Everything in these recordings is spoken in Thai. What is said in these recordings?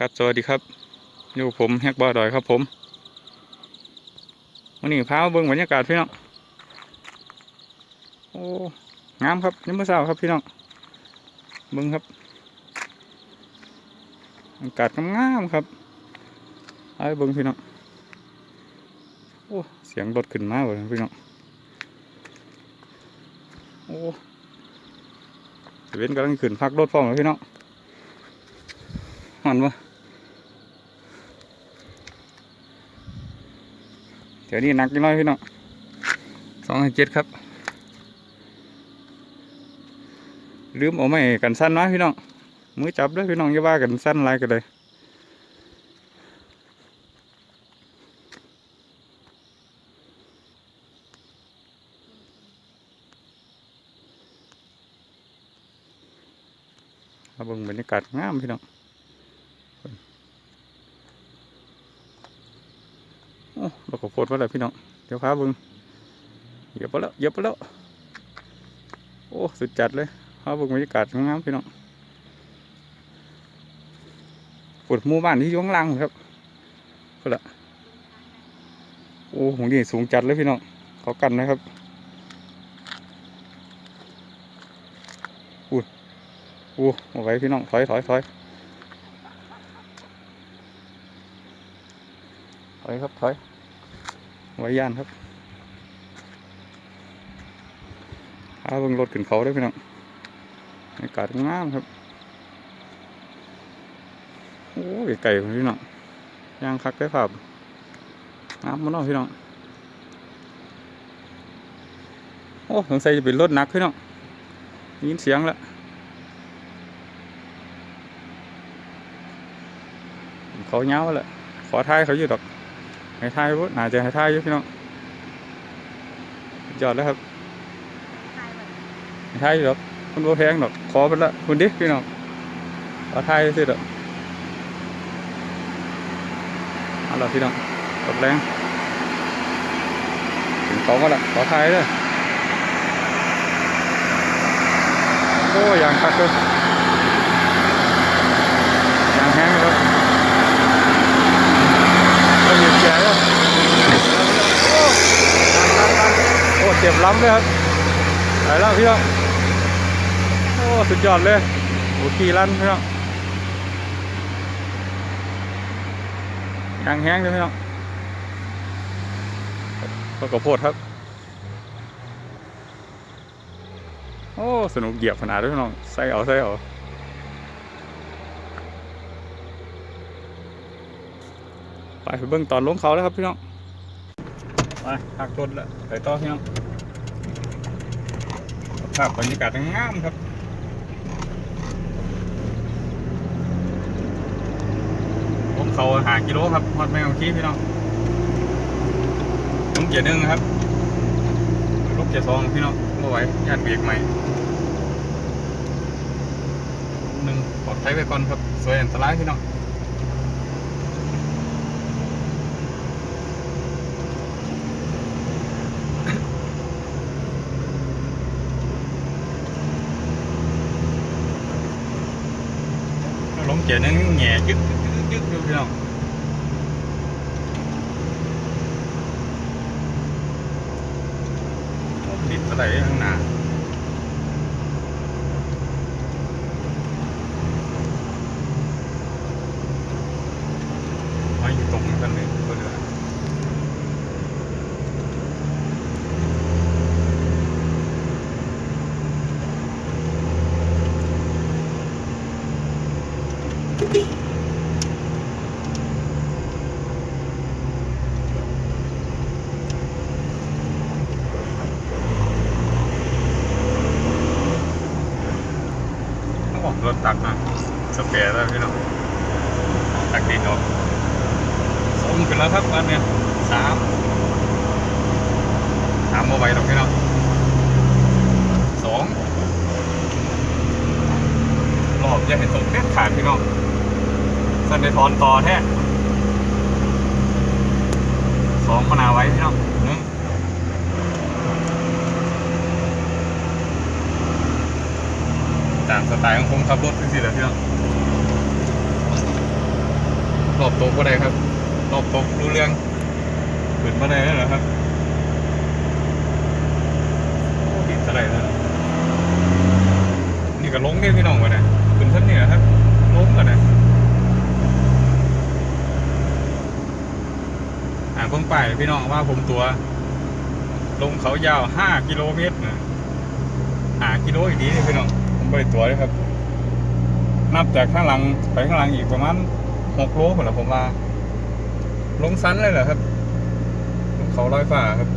ครับสวัสดีครับอยู่ผมแฮกบอดอยครับผมวันนี้พาเบิ่งบรรยากาศพี่น้องโอ้งามครับยังไม่เศร้าครับพี่น้องเบิ่งครับอากาศงามครับเอาไปเบิ่งพี่น้องโอ้เสียงรถขึ้นมาเลยพี่น้องโอ้เว้นกำลังขึ้นพักรถฟ้องเลยพี่น้องมันวะ เดี๋ยวนี้หนักนิดน้อยพี่น้องสองเจ็ดครับ ลืมเอาไม่กันสั้นมาพี่น้อง มือจับด้วยพี่น้องอย่าว่ากันสั้นอะไรกันเลยมาเบิ่งบรรยากาศงามพี่น้อง โอ้เราก็โพดไว้แล้วพี่น้อง เดี๋ยวพาบึงเหยียบไปแล้วเหยียบไปแล้ว โอ้ สุดจัดเลยพาบึงบรรยากาศงามพี่น้องปวดมู่บ้านที่ย่งล่างครับก็ละโอ้หงนี่สูงจัดเลยพี่น้องเขากันนะครับอุ้ยโอ้เอาไว้พี่น้องถอยถอยถอยถอยครับถอย ไว้ย่านครับพาเบิ่งรถขึ้นเขาได้พี่น้องบรรยากาศงามครับ โอ้ยไก่พี่น้องย่างคักได้ภาพงามมาเนาะพี่น้องโอ้สงสัยจะเป็นรถหนักพี่น้องยินเสียงแล้วเขาเงาแล้วขอท้ายเขาอยู่ดอก ให้ทายพุน่าจะให้ทายอยู่พี่น้องยอดแล้วครับให้ทายอยู่ดอกคุณโบแพงดอกขอไปละคุณดิพี่น้องขอท้ายสิดอกเอาละพี่น้องกดแรงถึงเขามาละขอท้ายเลยโอ้ยางคักเลยางแห้งเลยครับ เราเหยียบแฉแล้วโอ้โอ้เจ็บล้ำเลยครับไปแล้วพี่น้องโอ้สุดยอดเลยโอ้ขี่ลั่นพี่น้องยางแห้งเลยพี่น้องก็กระโพดครับ โอ้สนุกเหยียบขนาดด้วยพี่น้องใส่เอาใส่เอาไปไปเบิ่งตอนลงเขาแล้วครับพี่น้อง ไปหักรถแล้วไปต่อพี่น้อง ภาพบรรยากาศงามครับผมเขาหากิโลครับฮอดแมวขี้พี่น้องลงเกียร์หนึ่งครับลงเกียร์สองพี่น้องไม่ไหวญาติเบรกใหม่หนึ่งปลอดภัยไว้ก่อนครับ สวยอันตรายพี่น้อง bóng chờ đến nhà trước trước trước đi không? Bịt ở đây thằng nào สมกันแล้วครับวันเนี้ยสามสามโมบายหรอกพี่น้องสองรอบจะเห็นตรงเด็ดขาดพี่น้องสันในทอนต่อแท้สองมนาไว้พี่น้องหนึ่งตามสไตล์ของผมขับรถทั้งสี่แหละพี่น้องรอบตกก็ได้ครับ รอบตกรู้เรื่องขึ้นมาได้แล้วเหรอครับโอ้ดินสไลด์แล้วนี่ก็ลงเนี่ยพี่น้องวะเนี่ยขึ้นท่านนี่นะครับลงกันนะอ่าเพิ่งไปพี่น้องว่าผมตัว ลงเขายาว5กิโลเมตรนะหากิโลอีกดีนี่พี่น้องผมไปตัวเลยครับ นับจากข้างหลังไปข้างหลังอีกประมาณ6โลเหมือนผมมา ลงซันเลยเหรอครับลงเขาลอยฟ้าครับ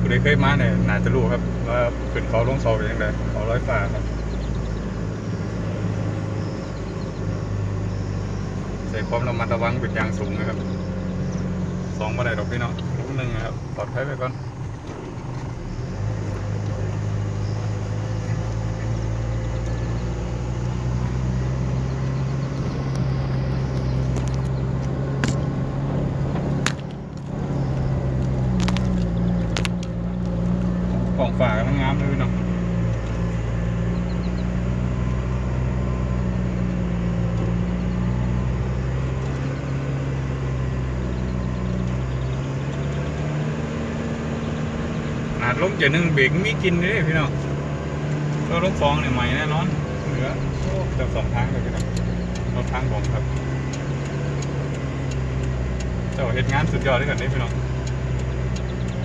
คุณได้เคยมาเนี่ยน่าจะรู้ครับว่าขึ้นเขาลงเขาเป็นยังไงเขาลอยฟ้าครับใส่ความระมัดระวังเป็นอย่างสูงนะครับสองมาไดดอกพี่เนาะลูกหนึ่งนะครับปลอดภัยไปก่อนของฝากกำลังงามเลยพี่เนาะ อาจลงเจนึงเบรกมีกินเลยพี่เนาะก็ลงฟองเนี่ยใหม่แน่นอนเหลือโอ้จะสองทางเลยพี่เนาะรถทางผมครับเจ้าเฮ็ดงานสุดยอดด้วยกันนี่พี่น้อง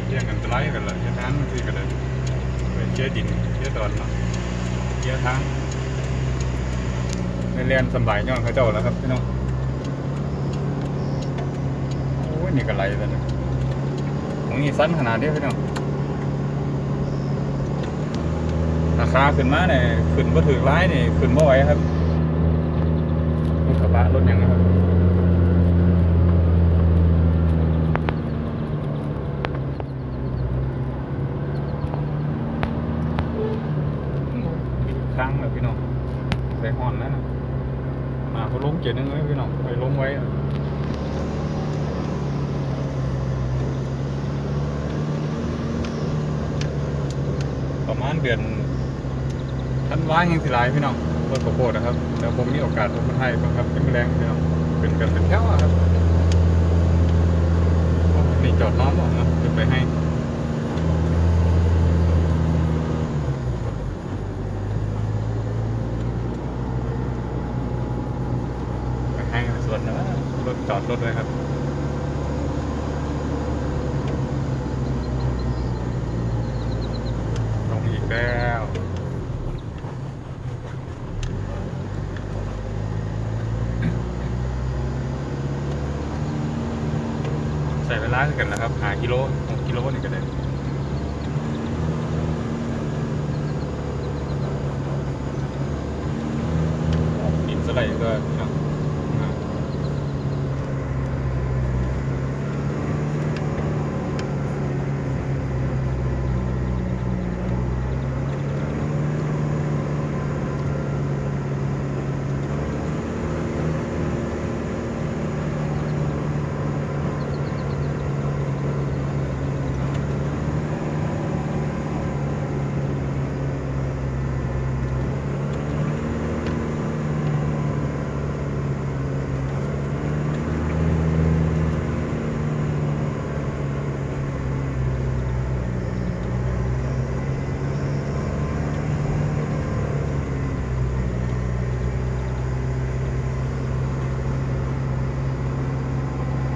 เรียงกันตะไลกันเลยเฮ็ดงานมันคือกันเลยไปเชี่ยดินเชี่ยตอนเนาะเชี่ยทางในเรียนสบายย้อนเขาเจ้าแล้วครับพี่น้องโอ้ยนี่ก็ไหลเลยนะตรงนี้สั้นขนาดนี้พี่น้อง ราคาขึ้นมาเนี่ยขึ้นบ่ถือร้ายนี่ขึ้นบ่ไหวครับรถกระบะรถยังครับค้างเลยพี่น้องใส่ห่อนแล้วนะมาเขาล้มเจ็ดนึงไว้พี่น้องไปล้มไว้ประมาณเดือน ทันวายังสิหลายพี่น้องรถข้าวโพดนะครับเดี๋ยวผมมีโอกาสผมมาไทยบ้างครับเป็นแรงพี่น้องเป็นกันเป็นแถวครับนี่จอดน้อมหมดนะจะไปให้ไปให้ส่วนนะรถจอดรถเลยครับ ลงอีกแล้ว ใส่เวลางกันนะครับ หากิโลหกกิโลนี่ก็ได้ดินสไลด์ก็เนาะอ่า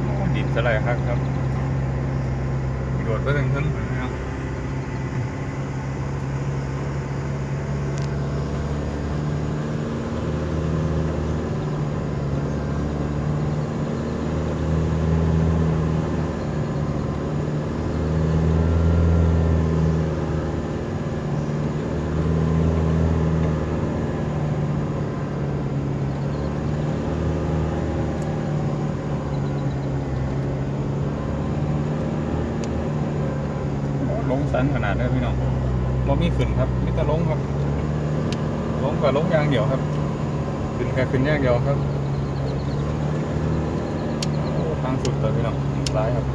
โอ้ดินสไลด์ครับครับโดดไปถึงขึ้นนะครับ ลงสั นขนาดนี้พี่น้องบ่มีขึ้นครับมีแต่ลงครับลงกับลงยางเดียวครับ ขึ้นแค่ขึ้นอย่างเดียวครับโอ้ทางสุดเลยพี่น้องร้ายครับ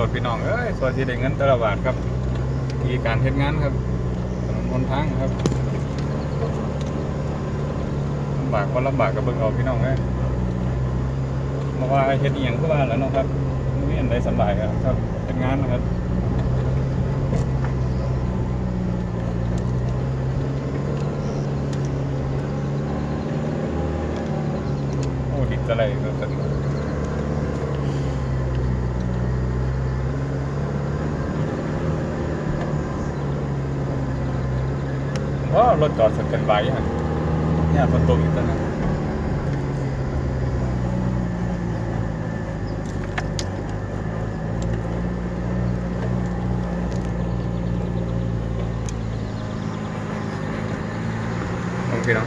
รถพี่น้อง เอ้ยส่วนที่ได้เงินตละบาทครับที่การเฮ็ดงานครับ ถนทางครับลำบากก็ลำบากกับเบิ่งเอาพี่น้องเอ้ยมาว่าเฮ็ดอีหยังก็ว่าแล้วเนาะครับไม่มีอันใดสบายครับเฮ็ดงานนะครับโอ้ดิบอะไรก็ตันว่ารถจอดสแตนบายฮะเนี่ยฝนตกอีกแล้วนะโอเคเนาะ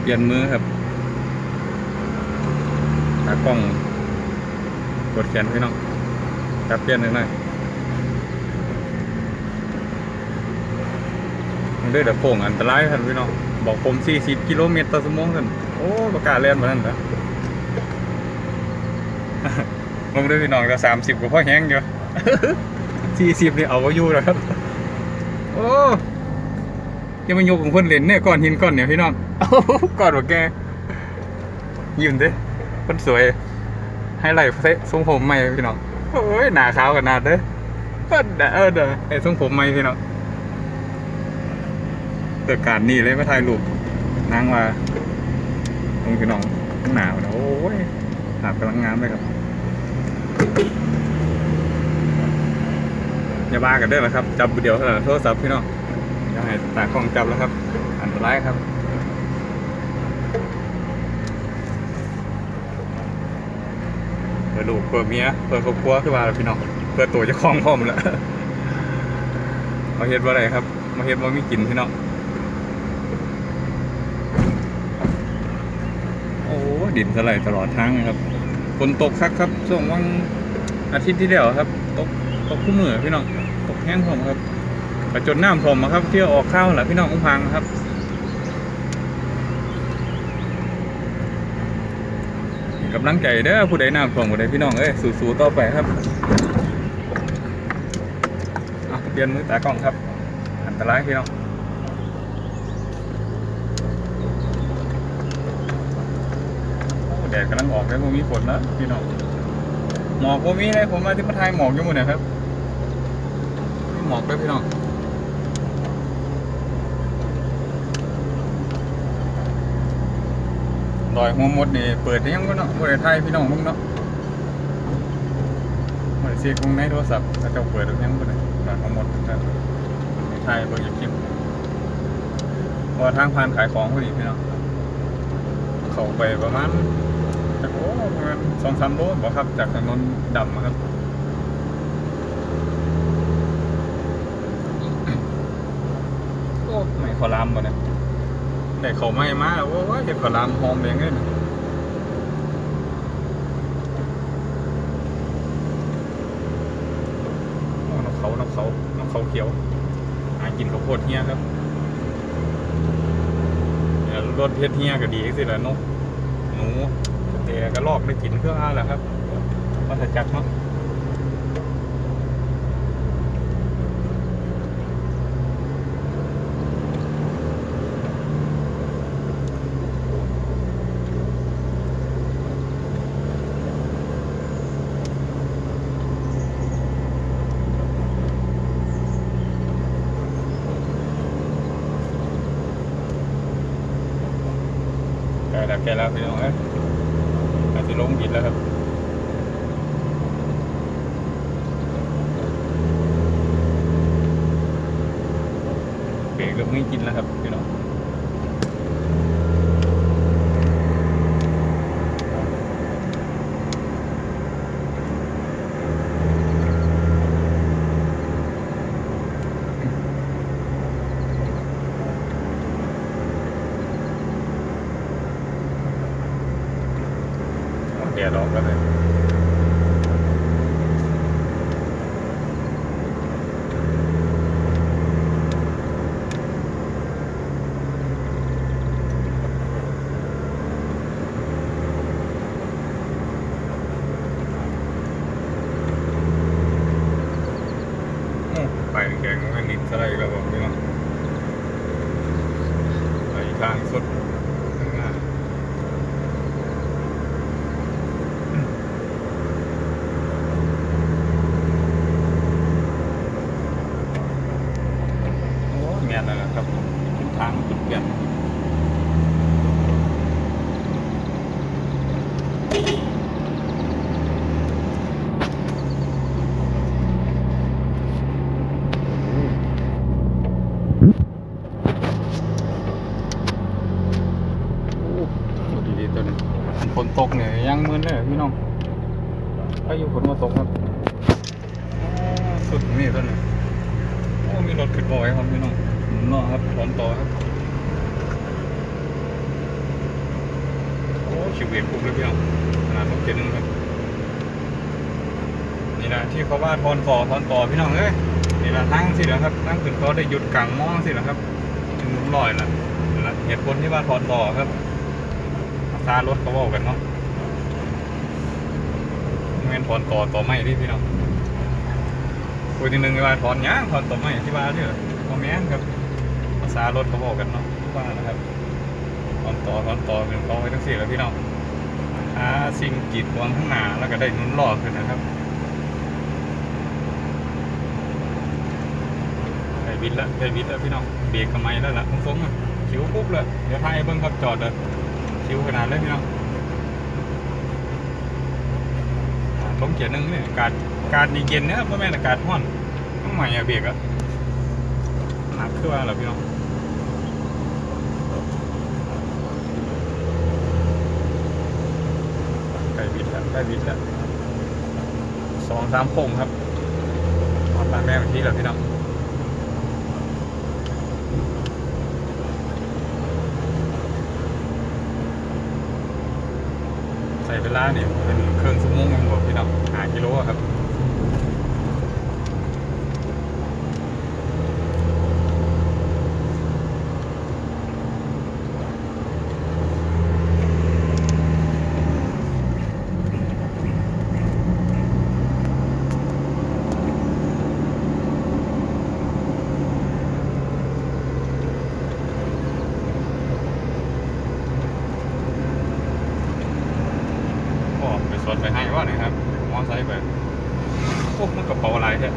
เปลี่ยนมือครับตากล้อง กดแขนพี่น้องจับเปลี่ยนหน่อยหน่อยมันด้วยเดี๋ยวโค้งอันตรายครับพี่น้องบอกผม 40 กิโลเมตรต่อชั่วโมงกันโอ้ประกาศเล่นมานั่นเหรอลงด้วยพี่น้องจะ30กว่าพ่อแห้งอยู่40นี่เอาไว้อยู่แล้วครับ โอ้ยังมายกของคนเล่นเนี่ยก้อนหินก้อนเนี่ยพี่น้องก้อนว่าแกยิ้มดิคนสวย ให้ไหลเซะทรงผมใหม่พี่น้องโอ้ยหนาขาวกันนาดเด้อเออเด้อเด้อไอ้ทรงผมใหม่พี่น้องเกิดการนี่เลยมาถ่ายรูปนางว่าตรงพี่น้องข้างหนาวนะโอ้ยหาวกำลังงามเลยครับอย่าบ้ากันเด้อละครับ จับเดียวเท่านั้นโทรศัพท์พี่น้องอย่าให้ตากล้องจับแล้วครับ อันตรายครับ พื่อลูกเพื่อเมียเพื่อครอบครัวคือว่าล่ะพี่น้องเพื่อตัวจะคล้องพร้อมแล้วมาเฮ็ดว่าไรครับมาเฮ็ดว่ามีกินพี่น้องโอ้ดินสไลด์ตลอดทางครับฝนตกคักครับช่วงวันอาทิตย์ที่แล้วครับ ตกตกคู่มือพี่น้องตกแห้งผมครับกระจนน้ำผมอะครับเที่ยวออกข้าวแหละพี่น้องอุ้งพังครับ กำลังใจเด้อผู้ใดน้ำท่วมผู้ใดพี่น้องเอ้ยสู้ๆต่อไปครับเปลี่ยนมือตากล้องครับ อันตรายพี่น้องโอ้แดดกำลังออกแล้วมีฝนแล้วพี่น้องหมอกบ่มีเลยผมมาที่มาทายหมอกอยู่หมดเนี่ยครับหมอกด้วยพี่น้อง ดอยหัวมดนี่เปิดได้ยังก็เนาะบ่ได้ทายพี่น้องมึงเนาะบ่ได้เสียกรุงในโทรศัพท์แล้วเจ้าเปิดได้ยังบ่ได้ดอยหัวมดครับทายเบิ่งอย่างคลิปเพราะว่าทางผ่านขายของพอดีพี่น้องเขาไปประมาณจากโอ้ประมาณ2-3โลบ่ครับ จากถนนดำครับโอ้ไม่ขอลามบ่เนี่ย ได้เขาไม่มาโอ้ยเห็ดขอลามหอมเองเลยโอ้นกเขานกเขานกเขาเขียวหากินข้าวโพดเฮี้ยครับเนี่ยรถเพชรเฮี้ยก็ดีสิละนกหนูแต่ก็ลอกได้กินเครื่องอาแหละครับวัฏจักรเนาะ แกแล้วแล้วพี่น้องเอ้ยอาจจะลงผิดแล้วครับเบรกก็ไม่กินแล้วครับพี่น้อง แกะออกแล้วเลย ทางสุดข้างหน้าโอ้ยแม่นแล้วนะครับเป็นทางจุดเปลี่ยน โอ้ดีๆตัวนี้ฝนตกเนี่ ยังมืนเลยพี่น้องพายุฝนมาตกครับอ๋อสุดนี่ตัวนี้โอ้มีรถขึ้นบ่อยครับพี่น้องนเนาะครับถอนต่อครับโอ้ชิวเวกปุ๊บเลยพี่น้องขนาดรถเก๋งนึงครับนี่นะที่เขาว่าถอนต่อถอนต่อพี่น้องเอ้ยนี่ละนั่งสิเหรอครับนั่งขึ้นเขาได้หยุดกลางมองสิเหรอครับถึงหมุนลอยละนั่นะเหตุผลที่ว่าถอนต่อครับซารถก็เว่ากันเนาะ เงินถอนต่อต่อไม่ที่พี่น้องคุยทีหนึ่งว่าถอนหยังถอนต่อไม่ที่ว่าเนี่ยคอมเมนต์ครับภาษารถเขาบอกกันเนาะว่านะครับถอนต่อถอนต่อเป็นเขาไว้ทั้งสี่แล้วพี่น้องหาสิ่งกีดขวางข้างหน้าแล้วก็ได้นุ่นหล่อขึ้นนะครับได้บิดแล้วได้บิดแล้วพี่น้องเบรกทำไมแล้วล่ะฟุ้งๆอะคิวปุ๊บเลยเดี๋ยวท้ายเบิ้งครับจอดเลยชิวขนาดเลยพี่น้องอ่า ลมเกียร์หนึงเนี่ยอากาศอากาศนี่เย็นเนี่ยพ่อแม่อากาศร้อนต้องใหม่อะเบรกอะหนักขึ้นมาแล้วพี่น้องใกล้บิดแล้วใกล้บิดแล้วสองสามโค้งครับออดบ้านแม่เมื่อกี้แล้วพี่น้องใส่เวลาเนี่ยเป็น เครื่องสมงกังหมดพี่น้องหากิโลอะครับ ก็ไปสดไปให้ว่าหน่อยครับ มอไซค์ไปพวกมันกระเป๋าอะไรแท้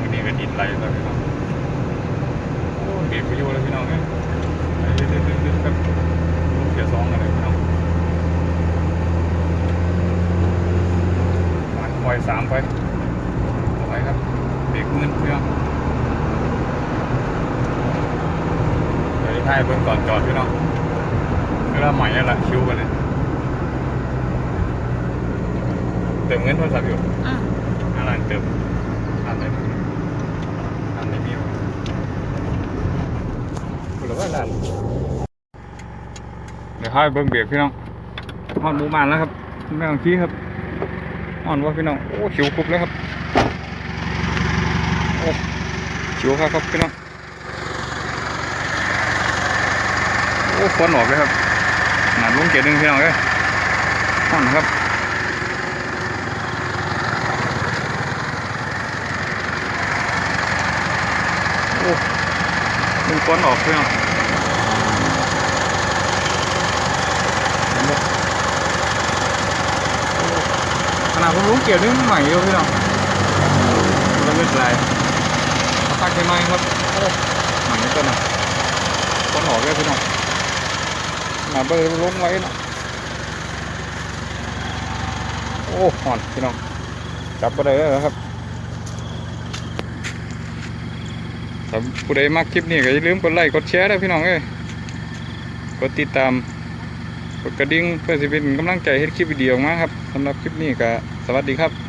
มันนี่ก็ดินไหลแล้วพี่น้องโอ้เบรกไปอยู่แล้วพี่น้องเนี่ยไปเรื่อยๆๆครับลูกเกียร์สองกันเลยพี่น้องมาปล่อยสามไปเอไปครับเบรกมืดพี่น้องเดี๋ยวให้เบิ่งก่อนจอดพี่น้อง เวลาใหม่แล้วล่ะคิวกันเลยเติมเงินโทรศัพท์อยู่อะอะไรเติมอ่านได้ไหมอ่านได้มีอยู่คุณรู้ว่าร้านเดี๋ยวให้เบิ่งเบียกพี่น้องฮอนหมูมานแล้วครับแม่ของขี้ครับฮอนว่าพี่น้อง โอ้คิวครบเลยครับโอ้คิวครับครับพี่น้อง โอ้ควันออกเลยครับหนาด ลุงเกียร์หนึ่งพี่น้องเอ้ยห่อนครับโอ้ลุงควันออกพี่น้องขนาดผมลุงเกียร์หนึ่งใหม่อยู่พี่น้องแล้วไม่เป็นไรเอาตักยังไงครับโอ้หนังนี่ก็นะควันออกเลยพี่น้อง มาเบอร์ลงไว้เนาะโอ้หอนพี่น้องจับไปเลยแล้วครับถ้าผู้ใดมักคลิปนี้ก็อย่าลืมกดไลค์กดแชร์ด้วยพี่น้องเอ้ยกดติดตามกดกระดิ่งเพื่อสิเป็นกำลังใจให้คลิปวิดีโอออกมาครับสำหรับคลิปนี้ก็สวัสดีครับ